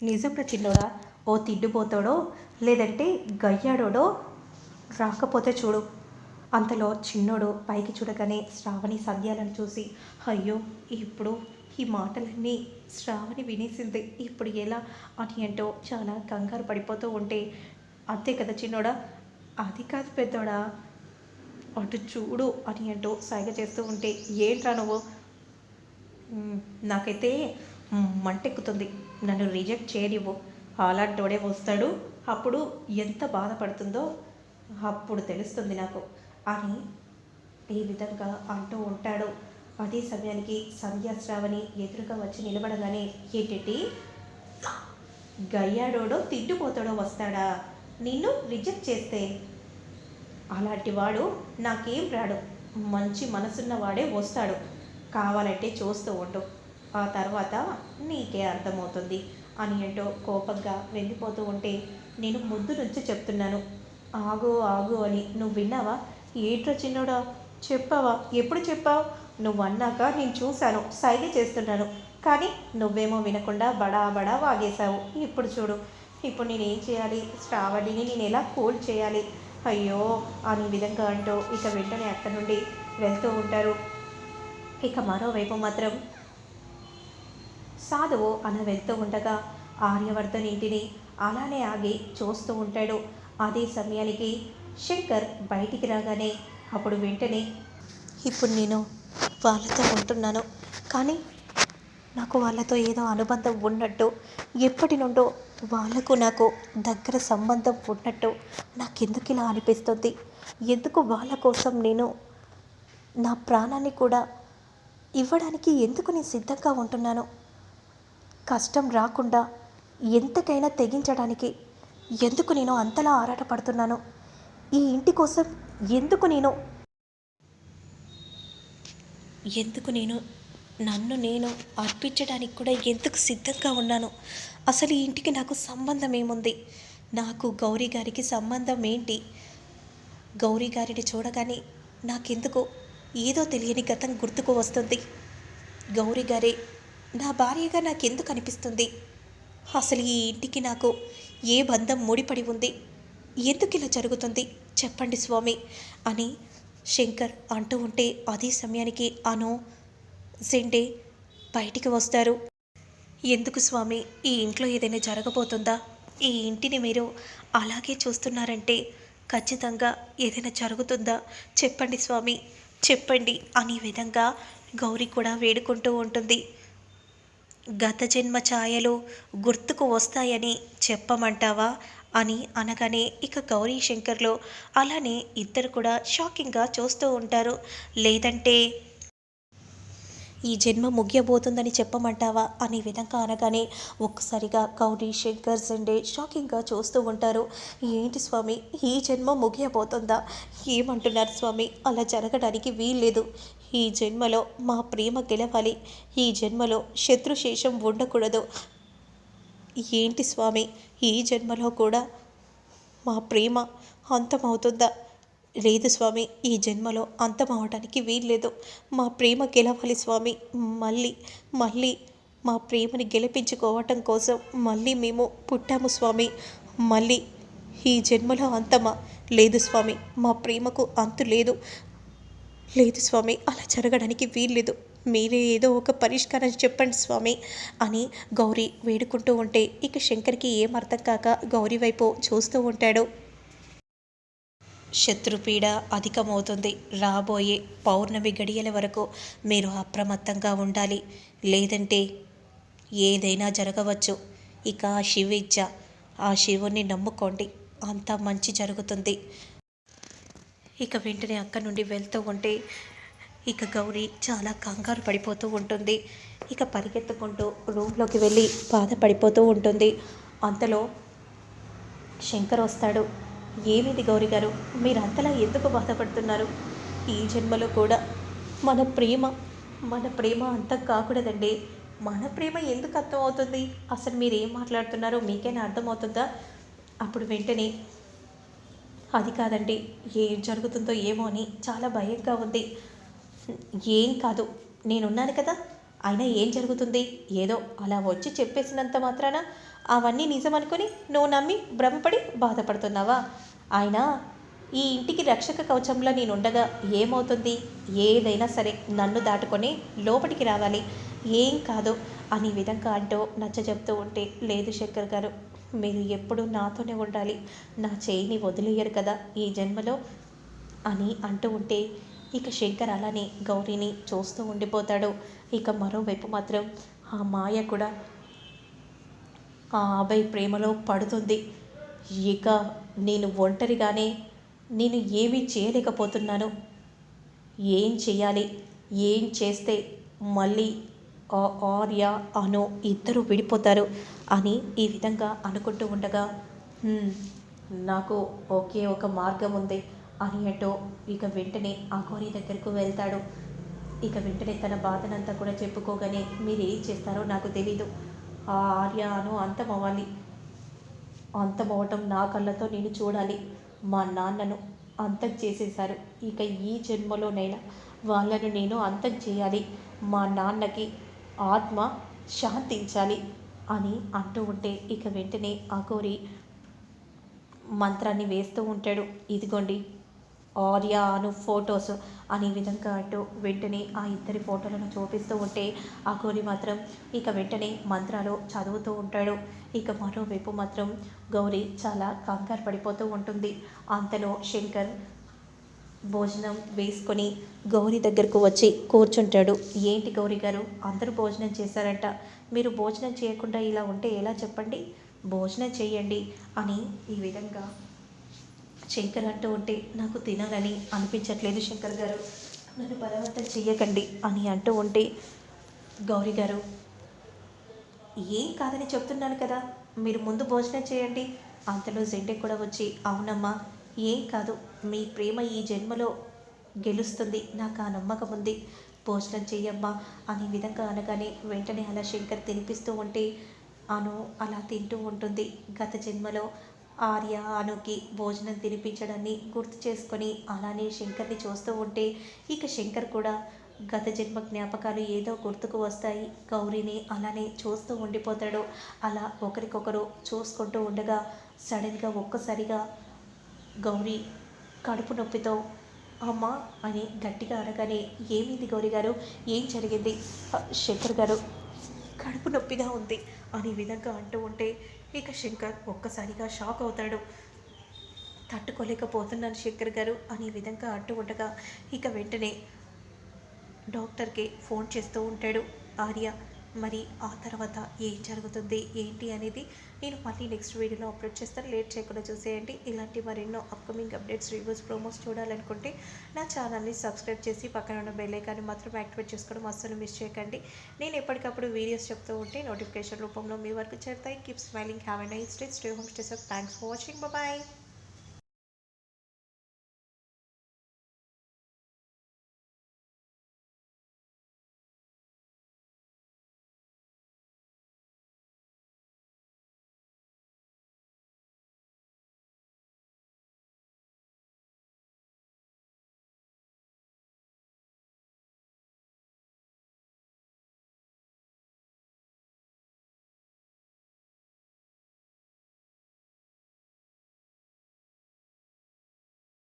నిజంగా చిన్నోడా ఓ తిండిపోతాడో? లేదంటే గయ్యాడోడో? రాకపోతే చూడు. అంతలో చిన్నోడు పైకి చూడగానే శ్రావణి సంధ్యాలను చూసి అయ్యో ఇప్పుడు ఈ మాటలన్నీ శ్రావణి వినేసింది. ఇప్పుడు ఎలా? అని అంటూ చాలా కంగారు పడిపోతూ ఉంటే అంతే కదా చిన్నోడా? అది కాదు పెద్దోడా? అటు చూడు అని అంటూ సైగ చేస్తూ ఉంటే ఏంట్రా నువ్వు? నాకైతే మంటెక్కుతుంది. నన్ను రిజెక్ట్ చేయనివ్వు. అలాంటోడే వస్తాడు. అప్పుడు ఎంత బాధపడుతుందో అప్పుడు తెలుస్తుంది నాకు. అని ఈ విధంగా అంటూ ఉంటాడు. అదే సమయానికి సంధ్యాశ్రావణి ఎదురుగా వచ్చి నిలబడగానే ఏంటి గయ్యాడోడో తిట్టుపోతాడో వస్తాడా? నిన్ను రిజెక్ట్ చేస్తే. అలాంటి వాడు నాకేం రాడు. మంచి మనసున్న వాడే వస్తాడు. కావాలంటే చూస్తూ ఉండు. ఆ తర్వాత నీకే అర్థమవుతుంది. అని ఏంటో కోపంగా వెళ్ళిపోతూ ఉంటే నేను ముద్దు నుంచి చెప్తున్నాను. ఆగు ఆగు అని. నువ్వు విన్నావా? ఏట్రా చిన్నోడా? చెప్పావా? ఎప్పుడు చెప్పావు? నువ్వు అన్నాక నేను చూశాను. సైగ చేస్తున్నాను. కానీ నువ్వేమో వినకుండా బడా బడా వాగేశావు. ఇప్పుడు చూడు. ఇప్పుడు నేను ఏం చేయాలి? శ్రావణిని నేను ఎలా కూల్ చేయాలి? అయ్యో అని విధంగా అంటూ ఇక వెంటనే అక్కడి నుండి వెళ్తూ ఉంటారు. ఇక మరోవైపు మాత్రం సాధువు అన వెళ్తూ ఉండగా ఆర్యవర్ధన్ ఇంటిని అలానే ఆగి చూస్తూ ఉంటాడు. అదే సమయానికి శంకర్ బయటికి రాగానే అప్పుడు వెంటనే ఇప్పుడు నేను వాళ్ళతో ఉంటున్నాను. కానీ నాకు వాళ్ళతో ఏదో అనుబంధం ఉన్నట్టు ఎప్పటి నుండో వాళ్ళకు నాకు దగ్గర సంబంధం ఉన్నట్టు నాకెందుకు ఇలా అనిపిస్తుంది? ఎందుకు వాళ్ళ కోసం నేను నా ప్రాణాన్ని కూడా ఇవ్వడానికి ఎందుకు నేను సిద్ధంగా ఉంటున్నాను? కష్టం రాకుండా ఎంతకైనా తెగించడానికి ఎందుకు నేను అంతలా ఆరాటపడుతున్నాను? ఈ ఇంటి కోసం ఎందుకు నేను ఎందుకు నేను నన్ను నేను అర్పించడానికి కూడా ఎందుకు సిద్ధంగా ఉన్నాను? అసలు ఈ ఇంటికి నాకు సంబంధం ఏముంది? నాకు గౌరీ గారికి సంబంధం ఏంటి? గౌరీ గారిని చూడగానే నాకెందుకు ఏదో తెలియని గతం గుర్తుకు వస్తుంది. గౌరీ గారే నా భార్యగా నాకెందుకు అనిపిస్తుంది? అసలు ఈ ఇంటికి నాకు ఏ బంధం ముడిపడి ఉంది? ఎందుకు ఇలా జరుగుతుంది? చెప్పండి స్వామి అని శంకర్ అంటూ ఉంటే అదే సమయానికి అను సెండే బయటికి వస్తారు. ఎందుకు స్వామి ఈ ఇంట్లో ఏదైనా జరగబోతుందా? ఈ ఇంటిని మీరు అలాగే చూస్తున్నారంటే ఖచ్చితంగా ఏదైనా జరుగుతుందా? చెప్పండి స్వామి చెప్పండి అనే విధంగా గౌరీ కూడా వేడుకుంటూ ఉంటుంది. గత జన్మ ఛాయలు గుర్తుకు వస్తాయని చెప్పమంటావా? అని అనగానే ఇక గౌరీ శంకర్లో అలానే ఇద్దరు కూడా షాకింగ్గా చూస్తూ ఉంటారు. లేదంటే ఈ జన్మ ముగియబోతుందని చెప్పమంటావా? అనే విధంగా అనగానే ఒక్కసారిగా గౌరీ శంకర్ సండే షాకింగ్గా చూస్తూ ఉంటారు. ఏంటి స్వామి ఈ జన్మ ముగియబోతుందా? ఏమంటున్నారు స్వామి? అలా జరగడానికి వీల్లేదు. ఈ జన్మలో మా ప్రేమ గెలవాలి. ఈ జన్మలో శత్రుశేషం ఉండకూడదు. ఏంటి స్వామి? ఈ జన్మలో కూడా మా ప్రేమ అంతమవుతుందా? లేదు స్వామి ఈ జన్మలో అంతమవడానికి వీల్లేదు. మా ప్రేమ గెలవాలి స్వామి. మళ్ళీ మళ్ళీ మా ప్రేమని గెలిపించుకోవటం కోసం మళ్ళీ మేము పుట్టాము స్వామి. మళ్ళీ ఈ జన్మలో అంతమా? లేదు స్వామి మా ప్రేమకు అంతు లేదు. లేదు స్వామి అలా జరగడానికి వీల్లేదు. మీరే ఏదో ఒక పరిష్కారం చెప్పండి స్వామి అని గౌరీ వేడుకుంటూ ఉంటే ఇక శంకర్కి ఏం అర్థం కాక గౌరీ వైపు చూస్తూ ఉంటాడు. శత్రుపీడ అధికమవుతుంది. రాబోయే పౌర్ణమి గడియల వరకు మీరు అప్రమత్తంగా ఉండాలి. లేదంటే ఏదైనా జరగవచ్చు. ఇక ఆ శివిచ్చ ఆ శివుణ్ణి నమ్ముకోండి. అంతా మంచి జరుగుతుంది. ఇక వెంటనే అక్కడి నుండి వెళ్తూ ఉంటే ఇక గౌరీ చాలా కంగారు పడిపోతూ ఉంటుంది. ఇక పరిగెత్తుకుంటూ రూమ్లోకి వెళ్ళి బాధపడిపోతూ ఉంటుంది. అంతలో శంకర్ వస్తాడు. ఏమిది గౌరీ గారు? మీరు అంతలా ఎందుకు బాధపడుతున్నారు? ఈ జన్మలో కూడా మన ప్రేమ మన ప్రేమ అంతం కాకూడదండి. మన ప్రేమ ఎందుకు అర్థం అవుతుంది? అసలు మీరు ఏం మాట్లాడుతున్నారో మీకైనా అర్థమవుతుందా? అప్పుడు వెంటనే అది కాదండి. ఏం జరుగుతుందో ఏమో అని చాలా భయంగా ఉంది. ఏం కాదు నేనున్నాను కదా. అయినా ఏం జరుగుతుంది? ఏదో అలా వచ్చి చెప్పేసినంత మాత్రాన అవన్నీ నిజం అనుకుని నువ్వు నమ్మి భ్రమపడి బాధపడుతున్నావా? అయినా ఈ ఇంటికి రక్షక కవచంలో నేను ఉండగా ఏమవుతుంది? ఏదైనా సరే నన్ను దాటుకొని లోపలికి రావాలి. ఏం కాదు అనే విధంగా అంటూ నచ్చ చెప్తూ ఉంటే లేదు శంకర్ గారు మీరు ఎప్పుడు నాతోనే ఉండాలి. నా చేయిని వదిలేయరు కదా ఈ జన్మలో? అని అంటూ ఉంటే ఇక శంకర్ అలానే గౌరీని చూస్తూ ఉండిపోతాడు. ఇక మరోవైపు మాత్రం ఆ మాయ కూడా ఆ అబ్బాయి ప్రేమలో పడుతుంది. ఇక నేను ఒంటరిగానే నేను ఏమీ చేయలేకపోతున్నాను. ఏం చేయాలి? ఏం చేస్తే మళ్ళీ ఆర్య అను ఇద్దరు విడిపోతారు అని ఈ విధంగా అనుకుంటూ ఉండగా నాకు ఒకే ఒక మార్గం ఉంది అని అంటూ ఇక వెంటనే ఆ గోరి దగ్గరకు వెళ్తాడు. ఇక వెంటనే తన బాధనంతా కూడా చెప్పుకోగానే మీరు ఏం చేస్తారో నాకు తెలీదు. ఆ ఆర్య అను అంతం అవ్వటం నా కళ్ళతో నేను చూడాలి. మా నాన్నను అంతం చేసేశారు. ఇక ఈ జన్మలోనైనా వాళ్ళను నేను అంతం చేయాలి. మా నాన్నకి ఆత్మ శాంతించాలి అని అంటూ ఉంటే ఇక వెంటనే ఆ కోరి మంత్రాన్ని వేస్తూ ఉంటాడు. ఇదిగోండి ఆర్యా అను ఫొటోస్ అనే విధంగా అంటూ వెంటనే ఆ ఇద్దరి ఫోటోలను చూపిస్తూ ఉంటే ఆ గోరి మాత్రం ఇక వెంటనే మంత్రాలు చదువుతూ ఉంటాడు. ఇక మరోవైపు మాత్రం గౌరీ చాలా కంగారు పడిపోతూ ఉంటుంది. అంతలో శంకర్ భోజనం వేసుకొని గౌరీ దగ్గరకు వచ్చి కూర్చుంటాడు. ఏంటి గౌరీ గారు? అందరూ భోజనం చేశారంట. మీరు భోజనం చేయకుండా ఇలా ఉంటే ఎలా చెప్పండి? భోజనం చేయండి అని ఈ విధంగా శంకర్ అంటూ ఉంటే నాకు తినాలని అనిపించట్లేదు శంకర్ గారు. నన్ను బలవంతం చెయ్యకండి అని అంటూ ఉంటే గౌరీ గారు ఏం కాదని చెప్తున్నాను కదా. మీరు ముందు భోజనం చేయండి. అంతలో జెండే కూడా వచ్చి అవునమ్మా ఏం కాదు మీ ప్రేమ ఈ జన్మలో గెలుస్తుంది. నాకు ఆ నమ్మకం ఉంది. భోజనం చెయ్యమ్మా అనే విధంగా అనగానే వెంటనే అలా శంకర్ తినిపిస్తూ ఉంటే అను అలా తింటూ ఉంటుంది. గత జన్మలో ఆర్య అనుకి భోజనం తినిపించడాన్ని గుర్తు చేసుకొని అలానే శంకర్ని చూస్తూ ఉంటే ఇక శంకర్ కూడా గత జన్మ జ్ఞాపకాలు ఏదో గుర్తుకు వస్తాయి. గౌరీని అలానే చూస్తూ ఉండిపోతాడు. అలా ఒకరికొకరు చూసుకుంటూ ఉండగా సడన్గా ఒక్కసారిగా గౌరీ కడుపు నొప్పితో అమ్మా అని గట్టిగా అనగానే ఏమింది గౌరీ గారు? ఏం జరిగింది? శంకర్ గారు కడుపు నొప్పిగా ఉంది అనే విధంగా అంటూ ఉంటే ఇక శంకర్ ఒక్కసారిగా షాక్ అవుతాడు. తట్టుకోలేకపోతున్నాను శంకర్ గారు అనే విధంగా అంటూ ఉండగా ఇక వెంటనే డాక్టర్కి ఫోన్ చేస్తూ ఉంటాడు ఆర్య. మరి ఆ తర్వాత ఏం జరుగుతుంది ఏంటి అనేది నేను మళ్ళీ నెక్స్ట్ వీడియోలో అప్లోడ్ చేస్తాను. లేట్ చేయకుండా చూసేయండి. ఇలాంటి మరెన్నో అప్కమింగ్ అప్డేట్స్ రివ్యూస్ ప్రోమోస్ చూడాలనుకుంటే నా ఛానల్ని సబ్స్క్రైబ్ చేసి పక్కన ఉన్న బెల్లైకాన్ని మాత్రం యాక్టివేట్ చేసుకోవడం అస్సలు మిస్ చేయకండి. నేను ఎప్పటికప్పుడు వీడియోస్ చెప్తూ ఉంటే నోటిఫికేషన్ రూపంలో మీ వరకు చేరుతాయి. Keep smiling have a nice day stay home stay off thanks for watching bye